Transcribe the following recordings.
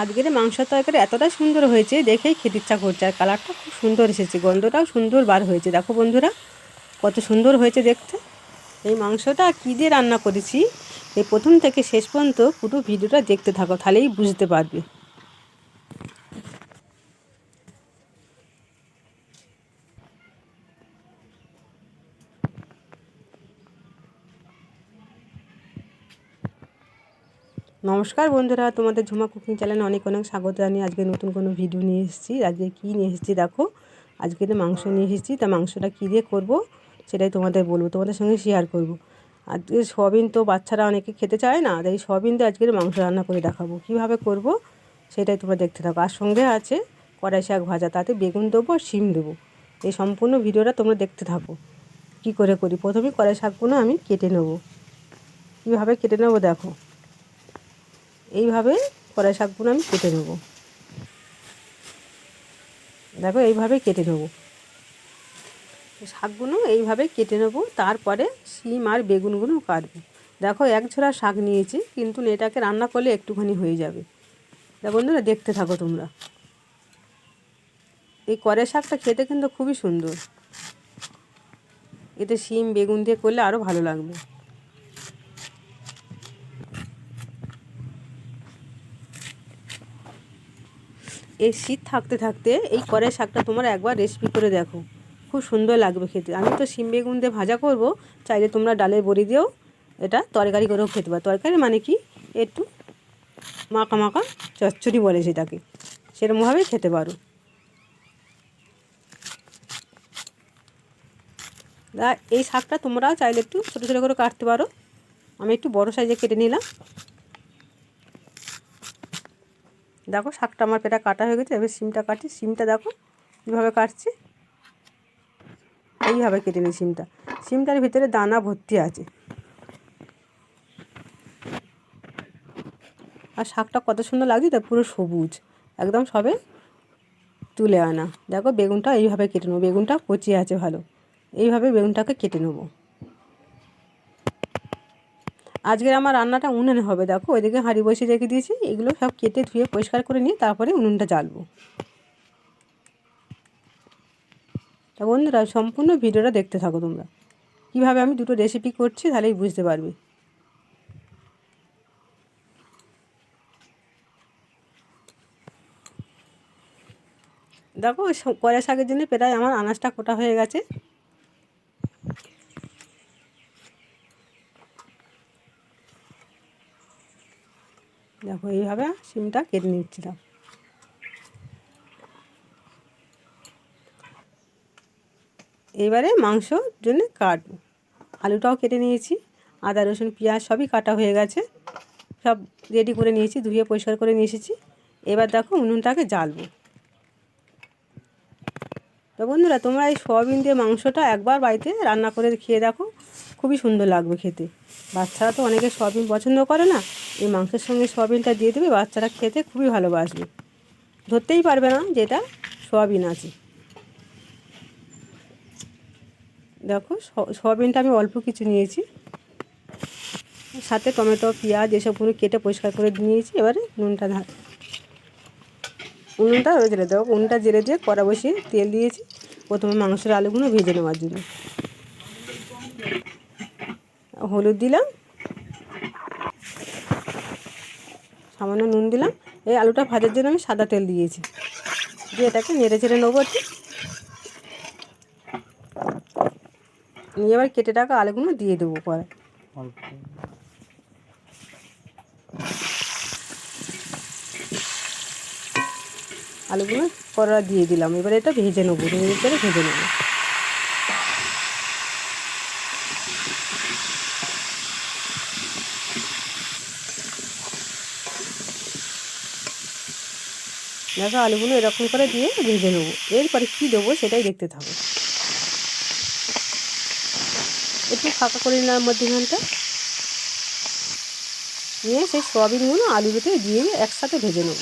আজকের মাংস তরকারি এতটা সুন্দর হয়েছে, দেখেই খেতে ইচ্ছা করছে। আর কালারটা খুব সুন্দর এসেছে, গন্ধটাও সুন্দর বার হয়েছে। দেখো বন্ধুরা, কত সুন্দর হয়েছে দেখতে। এই মাংসটা কী দিয়ে রান্না করেছি? এই প্রথম থেকে শেষ পর্যন্ত পুরো ভিডিওটা দেখতে থাকো, তাহলেই বুঝতে পারবে। নমস্কার বন্ধুরা, তোমাদের ঝুমা কুকিং চ্যানেলে অনেক অনেক স্বাগত জানিয়ে আজকে নতুন কোনো ভিডিও নিয়ে এসেছি। আজকে কী নিয়ে এসেছি দেখো, আজকে তো মাংস নিয়ে এসেছি, তা মাংসটা কী দিয়ে করব সেটাই তোমাদের বলব, তোমাদের সঙ্গে শেয়ার করব। আজকে সয়াবিন তো বাচ্চারা অনেকে খেতে চায় না, তাই সয়াবিন তো আজকে মাংস রান্না করে দেখাবো। কীভাবে করব সেটাই তোমরা দেখতে থাকো। আর সঙ্গে আছে কড়াই শাক ভাজা, তাতে বেগুন দেবো আর শিম দেবো। এই সম্পূর্ণ ভিডিওটা তোমরা দেখতে থাকো। কী করে করি? প্রথমে কড়াই শাকগুলো আমি কেটে নেব। কীভাবে কেটে নেব দেখো। এইভাবে কড়াই শাকগুলো আমি কেটে নেব। দেখো এইভাবে কেটে নেব। শাকগুলো এইভাবে কেটে নেব, তারপরে শিম আর বেগুনগুলো কাটবো। দেখো এক ছোড়া শাক নিয়েছি, কিন্তু এটাকে রান্না করলে একটুখানি হয়ে যাবে। দেখো বন্ধুরা, দেখতে থাকো তোমরা। এই কড়াই শাকটা খেতে কিন্তু খুবই সুন্দর। এতে শিম, বেগুন দিয়ে করলে আরও ভালো লাগবে। এই শীত থাকতে থাকতে এই কড়াই শাকটা তোমরা একবার রেসিপি করে দেখো। খুব সুন্দর লাগবে খেতে। আমি তো শিম বেগুন দিয়ে ভাজা করব, চাইলে তোমরা ডালের বড়ি দিয়েও এটা তরকারি করেও খেতে পারো। তরকারি মানে কি? একটু মাখা মাখা চচ্চড়ি বলে সেটাকে। সেরকমভাবেই খেতে পারো। এই শাকটা তোমরা চাইলে একটু ছোটো ছোটো করে কাটতে পারো। আমি একটু বড় সাইজে কেটে নিলাম। দেখো শাকটা আমার পেটা কাটা হয়ে গেছে, এবার সিমটা কাটি, সিমটা দেখো কীভাবে কাটছি। এইভাবে কেটে নিই সিমটা। সিমটার ভিতরে দানা ভর্তি আছে। আর শাকটা কত সুন্দর লাগছে, তা পুরো সবুজ। একদম সবে তুলে আনা। দেখো বেগুনটা এইভাবে কেটে নেব, বেগুনটা কচি আছে ভালো। এইভাবে বেগুনটাকে কেটে নেব। আজকের আমার রান্নাটা উনুনে হবে, দেখো। ওইদিকে হাঁড়ি বসে রেখে দিয়েছি। এগুলো সব কেটে ধুয়ে পরিষ্কার করে নিয়ে তারপরে উনুনটা জ্বালবো। তা বন্ধুরা, সম্পূর্ণ ভিডিওটা দেখতে থাকো তোমরা। কীভাবে আমি দুটো রেসিপি করছি তাহলেই বুঝতে পারবে। দেখো কড়া শাকের জন্য প্রায় আমার আনাজটা কোটা হয়ে গেছে। দেখো, এইভাবে সিমটা কেটে নিচ্ছিলাম। এবারে মাংসর জন্য কাটবো। আলুটাও কেটে নিয়েছি, আদা, রসুন, পেঁয়াজ সবই কাটা হয়ে গেছে। সব রেডি করে নিয়েছি, ধুয়ে পরিষ্কার করে নিয়ে এসেছি। এবার দেখো উনুনটাকে জ্বালবো। তো বন্ধুরা, তোমরা এই সোয়াবিন দিয়ে মাংসটা একবার বাড়িতে রান্না করে খেয়ে দেখো, খুবই সুন্দর লাগবে খেতে। বাচ্চারা তো অনেকে সোয়াবিন পছন্দ করে না। এই মাংসের সঙ্গে সোয়াবিনটা দিয়ে দেবে, বাচ্চারা খেতে খুবই ভালোবাসবে। ধরতেই পারবে না যেটা সোয়াবিন আছে। দেখো সোয়াবিনটা আমি অল্প কিছু নিয়েছি। সাথে টমেটো, পেঁয়াজ এসবগুলো কেটে পরিষ্কার করে নিয়েছি, এবারে নুনটা ধার উনুনটা জেলে দেবো উনুনটা জেলে দিয়ে কড়া বসিয়ে তেল দিয়েছি। প্রথমে মাংসের আলুগুলো ভেজে নেওয়ার জন্য। হলুদ দিলাম। সামান্য নুন দিলাম। এই আলুটা ভাজার জন্য আমি সাদা তেল দিয়েছি। দিয়ে এটাকে নেড়ে চেড়ে নেব একটু। নিয়ে এবার কেটে টাকা আলুগুলো দিয়ে দেবো পরে। আলুগুলো কড়া দিয়ে দিলাম। এবার এটা ভেজে নেব। ভেজে নেব। দেখো আলুগুলো এরকম করে দিয়ে ভেজে নেব। এরপরে কী দেবো সেটাই দেখতে থাকো। একটু ফাঁকা করে নিলাম মধ্যখানটা। নিয়ে সেই সয়াবিনগুলো আলুতে দিয়ে একসাথে ভেজে নেব।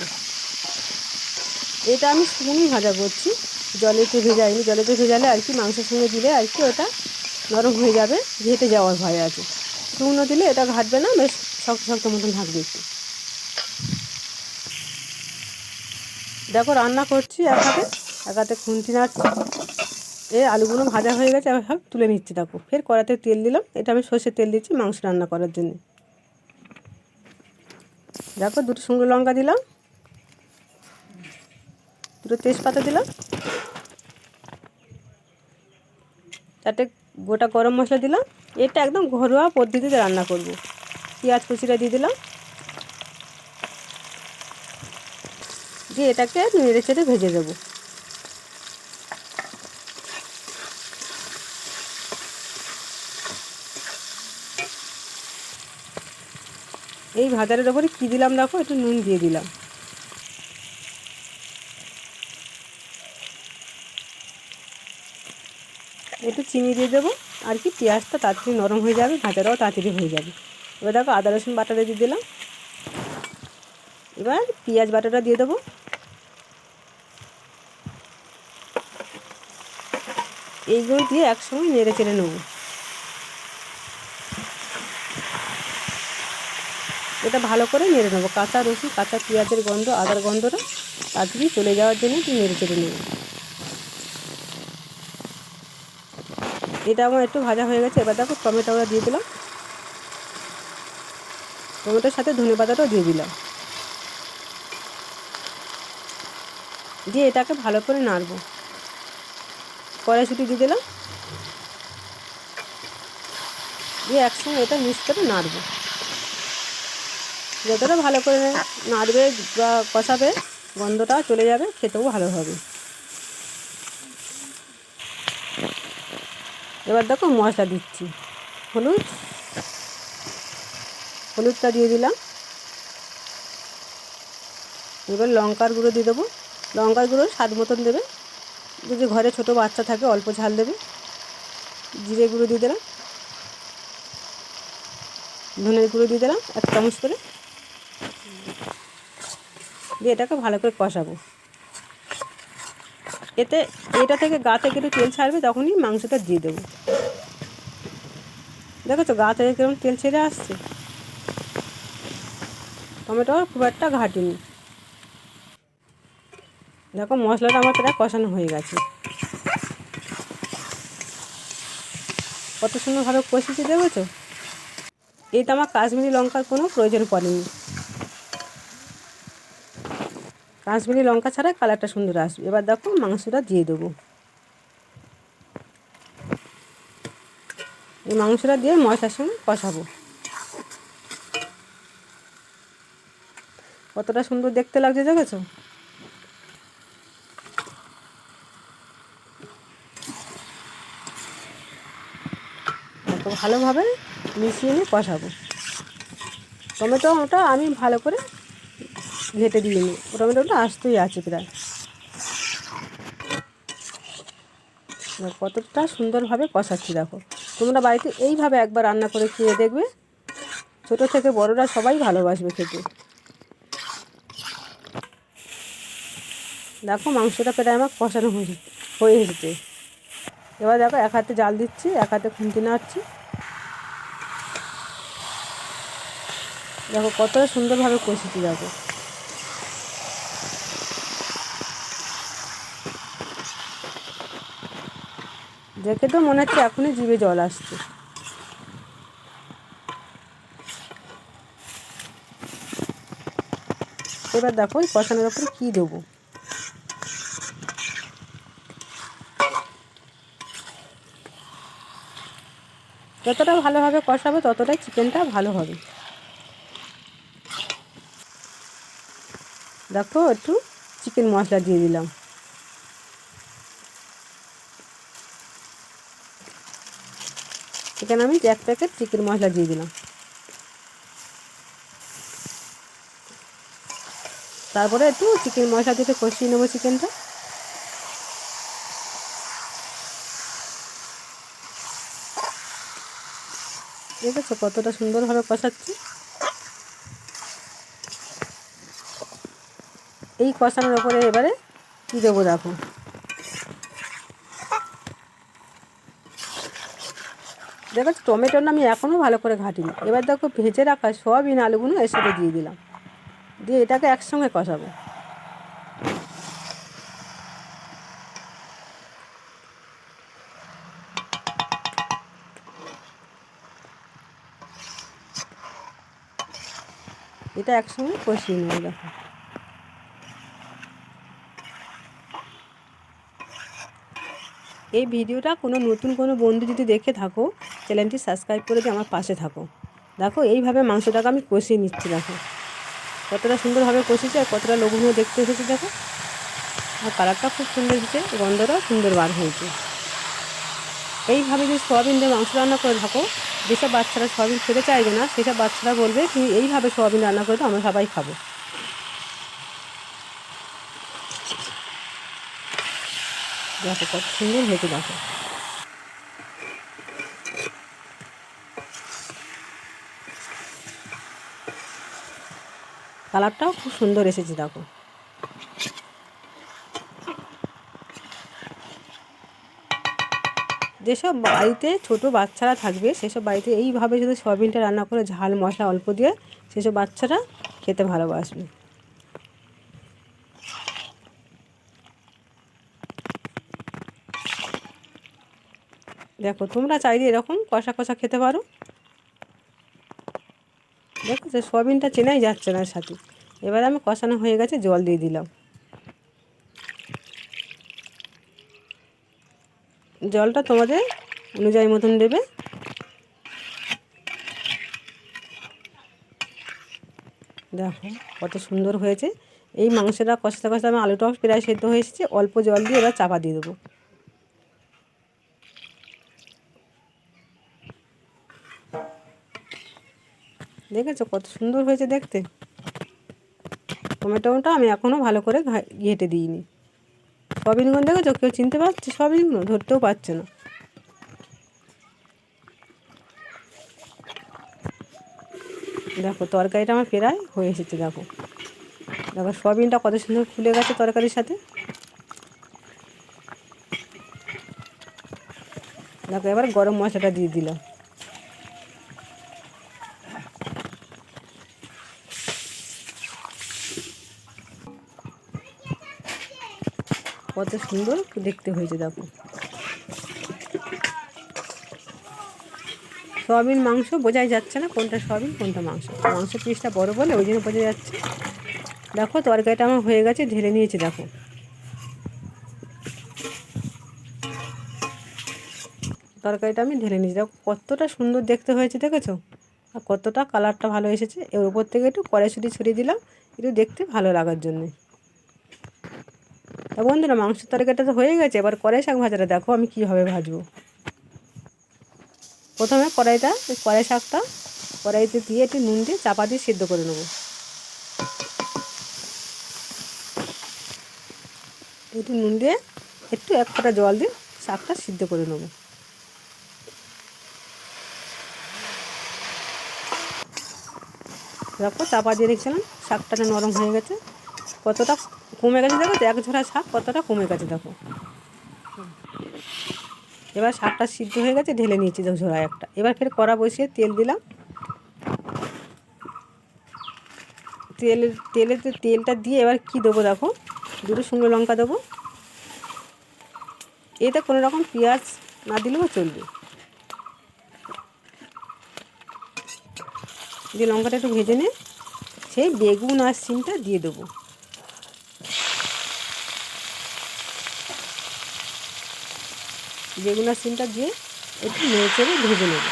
এটা আমি শুকনোই ভাজা করছি। জলেতে ভেজাইনি জলেতে ভেজালে আর কি মাংসের সঙ্গে দিলে আর কি ওটা নরম হয়ে যাবে। ঘেটে যাওয়ার ভয় আছে। শুকনো দিলে এটা ঘাটবে না, বেশ শক্ত শক্ত মতন থাকবে একটু। দেখো রান্না করছি এক হাতে এক হাতে খুন্তি নাড়ছি। এই আলুগুলো ভাজা হয়ে গেছে, এবার সব তুলে নিচ্ছি, দেখো। ফের কড়াতে তেল দিলাম, এটা আমি সর্ষের তেল দিচ্ছি মাংস রান্না করার জন্য। দেখো দুটো শুকনো লঙ্কা দিলাম, দুটো তেজপাতা দিলাম, চারটে গোটা গরম মশলা দিলাম। এটা একদম ঘরোয়া পদ্ধতিতে রান্না করব। পেঁয়াজ কুচিটা দিয়ে দিলাম দিয়ে এটাকে নেড়ে চেড়ে ভেজে দেবো। এই ভাজারের ওপরে কী দিলাম দেখো? একটু নুন দিয়ে দিলাম। একটু চিনি দিয়ে দেবো। আর কি পেঁয়াজটা তাড়াতাড়ি নরম হয়ে যাবে, ভাজাটাও তাড়াতাড়ি হয়ে যাবে। এবার দেখো আদা রসুন বাটাটা দিয়ে দিলাম। এবার পেঁয়াজ বাটাটা দিয়ে দেবো। এইগুলো দিয়ে একসঙ্গে নেড়ে চেড়ে নেব। এটা ভালো করে নেড়ে নেব। কাঁচা রসুন, কাঁচা পেঁয়াজের গন্ধ, আদার গন্ধটা তাড়াতাড়ি চলে যাওয়ার জন্য একটু নেড়ে চেড়ে নেব। এটা আমার একটু ভাজা হয়ে গেছে। এবার দেখো টমেটোটা দিয়ে দিলাম। টমেটোর সাথে ধনে পাতাটাও দিয়ে দিলাম। দিয়ে এটাকে ভালো করে নাড়বো। কড়াইশুটি দিয়ে দিলাম। দিয়ে একসঙ্গে এটা মিক্স করে নাড়বো। যতটা ভালো করে নাড়বে বা কষাবে, গন্ধটা চলে যাবে, খেতেও ভালো হবে। এবার দেখো মশলা দিচ্ছি। হলুদ। হলুদটা দিয়ে দিলাম। এবার লঙ্কার গুঁড়ো দিয়ে দেবো। লঙ্কার গুঁড়ো স্বাদ মতন দেবে। যদি ঘরে ছোটো বাচ্চা থাকে, অল্প ঝাল দেবে। জিরে গুঁড়ো দিয়ে দিলাম। ধনের গুঁড়ো দিয়ে দিলাম, এক চামচ করে। দিয়ে এটাকে ভালো করে কষাবো। এতে, এটা থেকে গা থেকে একটু তেল ছাড়বে, তখনই মাংসটা দিয়ে দেবো। দেখো তো গা থেকে কীরকম তেল ছেড়ে আসছে? টমেটো খুব একটা ঘাটিনি। দেখো মশলাটা আমার প্রায় কষানো হয়ে গেছে। কত সুন্দরভাবে কষেছি দেখেছ? এইটা আমার কাশ্মীরি লঙ্কার কোনো প্রয়োজন পড়েনি। কাশ্মীরি লঙ্কা ছাড়া কালারটা সুন্দর আসবে। এবার দেখো মাংসটা দিয়ে দেবো। এই মাংসটা দিয়ে মশলার সঙ্গে কষাবো। কতটা সুন্দর দেখতে লাগছে, দেখেছ? ভালোভাবে মিশিয়ে নিয়ে কষাবো। টমেটো ওটা আমি ভালো করে ঘেটে দিয়ে নিই। টমেটোটা আসতেই আছে প্রায়। কতটা সুন্দরভাবে কষাচ্ছি দেখো। তোমরা বাড়িতে এইভাবে একবার রান্না করে খেয়ে দেখবে। ছোটো থেকে বড়রা সবাই ভালোবাসবে খেতে। দেখো মাংসটা প্রায় আমার কষানো হয়ে হয়ে এসেছে। এবার দেখো এক হাতে জাল দিচ্ছি, এক হাতে খুন্তি নাড়ছি। দেখো, কতটা সুন্দরভাবে কষেছি, দেখো। দেখে তো মনে হচ্ছে এখনই জিভে জল আসছে। এবার দেখো কষানোর ওপরে কী দেবো? যতটা ভালোভাবে কষাবে, ততটাই চিকেনটা ভালো হবে। দেখো, একটু চিকেন মশলা দিয়ে দিলাম। এখানে আমি এক প্যাকেট চিকেন মশলা দিয়ে দিলাম। তারপরে একটু চিকেন মশলা দিয়ে কষিয়ে নেব চিকেনটা। দেখেছ কতটা সুন্দরভাবে কষাচ্ছি? এই কষানোর ওপরে এবারে কী দেবো দেখো? দেখো টমেটোটা আমি এখনও ভালো করে ঘাটিনি। এবার দেখো ভেজে রাখা সয়াবিন আলুগুলো এর সাথে দিয়ে দিলাম। দিয়ে এটাকে একসঙ্গে কষাবো। এটা একসঙ্গে কষিয়ে নেব দেখো। এই ভিডিওটা কোনো নতুন কোনো বন্ধু যদি দেখে থাকো, চ্যানেলটি সাবস্ক্রাইব করে দিয়ে আমার পাশে থাকো। দেখো, এইভাবে মাংসটাকে আমি কষিয়ে নিচ্ছি, দেখো। কতটা সুন্দরভাবে কষেছি আর কতটা লঘুনো দেখতে এসেছে, দেখো। আর কালারটা খুব সুন্দর এসেছে গন্ধটাও সুন্দর বার হয়েছে। এইভাবে যদি সোয়াবিন দিয়ে মাংস রান্না করে থাকো, যেসব বাচ্চারা সোয়াবিন খেতে চাইবে না, সেসব বাচ্চারা বলবে, তুমি এইভাবে সোয়াবিন রান্না করে তো আমরা সবাই খাব। দেখো কত সুন্দর হয়েছে, দেখো। কালারটাও খুব সুন্দর এসেছে, দেখো। যেসব বাড়িতে ছোট বাচ্চারা থাকবে, সেসব বাড়িতে এইভাবে যদি সয়াবিনটা রান্না করে ঝাল, মশলা অল্প দিয়ে, সেসব বাচ্চারা খেতে ভালোবাসবে। দেখো, তোমরা চাইলে এরকম কষা কষা খেতে পারো। দেখো যে সয়াবিনটা চেনাই যাচ্ছে না সাথে। এবার আমি কষানো হয়ে গেছে, জল দিয়ে দিলাম। জলটা তোমাদের অনুযায়ী মতন দেবে। দেখো, কত সুন্দর হয়েছে। এই মাংসটা কষাতে কষাতে আমি আলুটাও প্রায় সেদ্ধ হয়ে এসেছে। অল্প জল দিয়ে এবার চাপা দিয়ে দেবো। দেখেছ কত সুন্দর হয়েছে দেখতে? টমেটোটা আমি এখনও ভালো করে ঘেটে দিইনি। সবিনগুলো দেখেছ? কেউ চিনতে পারছে সবিনগুলো ধরতেও পারছে না। দেখো, তরকারিটা আমার প্রায় হয়ে এসেছে, দেখো। দেখো সবিনটা কত সুন্দর ফুলে গেছে তরকারির সাথে। দেখো, এবার গরম মশলাটা দিয়ে দিলাম। কত সুন্দর দেখতে হয়েছে, দেখো। সয়াবিন মাংস বোঝাই যাচ্ছে না কোনটা সয়াবিন, কোনটা মাংস। মাংস পিসটা বড় বলে ওই জন্য বোঝা যাচ্ছে। দেখো, তরকারিটা আমার হয়ে গেছে, ঢেলে নিয়েছি, দেখো। তরকারিটা আমি ঢেলে নিয়েছি। দেখো, কতটা সুন্দর দেখতে হয়েছে, দেখেছ? আর কতটা কালারটা ভালো এসেছে। এর উপর থেকে একটু কড়াইশুটি ছড়িয়ে দিলাম, একটু দেখতে ভালো লাগার জন্যে। তা বন্ধুরা, মাংসের তরকারিটা তো হয়ে গেছে, এবার কড়াই শাক ভাজাটা দেখো আমি কীভাবে ভাজবো। প্রথমে কড়াইটা কড়াই শাকটা, কড়াইতে দিয়ে একটু নুন দিয়ে চাপা দিয়ে সিদ্ধ করে নেব। একটু নুন দিয়ে একটু এক ফোঁটা জল দিয়ে শাকটা সিদ্ধ করে নেব। দেখো, চাপা দিয়ে রেখেছিলাম, শাকটা নরম হয়ে গেছে। কতটা কমে গেছে দেখো এক ঝোড়া শাক কতটা কমে গেছে দেখো। এবার শাকটা সিদ্ধ হয়ে গেছে, ঢেলে নিয়েছি ঝোড়া একটা। এবার ফের কড়া বসিয়ে তেল দিলাম। তেল তেলেতে তেলটা দিয়ে এবার কি দেবো দেখো? দুটো শুকনো লঙ্কা দেবো। এতে কোনো রকম পেঁয়াজ না দিলেও চলবে। দিয়ে লঙ্কাটা একটু ভেজে নে সেই বেগুন আর সিমটা দিয়ে দেবো। বেগুন আর সিমটা দিয়ে একটু নেড়ে চেড়ে ভেজে নেব।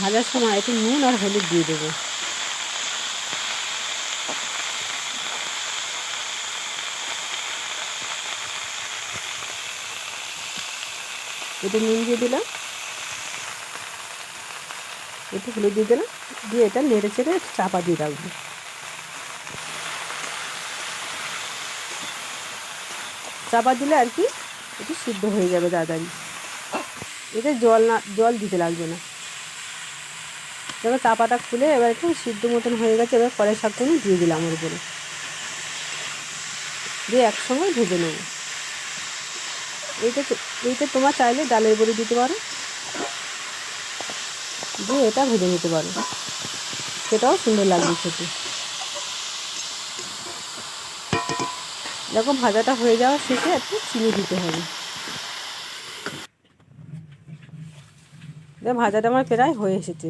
ভাজার সময় একটু নুন আর হলুদ দিয়ে দেবো। একটু নুন দিয়ে দিলাম। একটু হলুদ দিয়ে দিলাম। দিয়ে এটা নেড়ে চেড়ে চাপা দিয়ে রাখব। চাপা দিলে আর কি একটু সিদ্ধ হয়ে যাবে তাড়াতাড়ি এতে জল না, জল দিতে লাগবে না। এবার চাপাটা খুলে এবার একটু সিদ্ধ মতন হয়ে গেছে, এবার কড়াই শাকগুলো দিয়ে দিলাম ওর উপরে। দিয়ে একসঙ্গে ভেজে নেব। এইটা এইটা তোমার চাইলে ডালের বড়ি দিতে পারো। দিয়ে এটা ভেজে নিতে পারো। সেটাও সুন্দর লাগবে খেতে। দেখো ভাজাটা হয়ে যাওয়ার শেষে একটু চিনি দিতে হবে। ভাজাটা আমার প্রায় হয়ে এসেছে।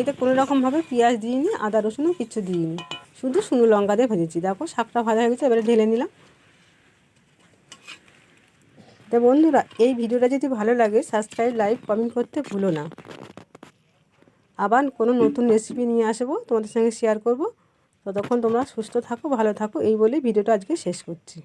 এতে কোনো রকমভাবে পেঁয়াজ দিইনি, আদা রসুনও কিছু দিইনি। শুধু শুকনো লঙ্কা দিয়ে ভেজেছি। দেখো, শাকটা ভাজা হয়ে গেছে, এবারে ঢেলে নিলাম। তো বন্ধুরা, এই ভিডিওটা যদি ভালো লাগে সাবস্ক্রাইব লাইক কমেন্ট করতে ভুলো না। আবার কোনো নতুন রেসিপি নিয়ে আসব, তোমাদের সঙ্গে শেয়ার করব। ততক্ষণ তোমরা সুস্থ থাকো, ভালো থাকো, এই বলে ভিডিওটা আজকে শেষ করছি।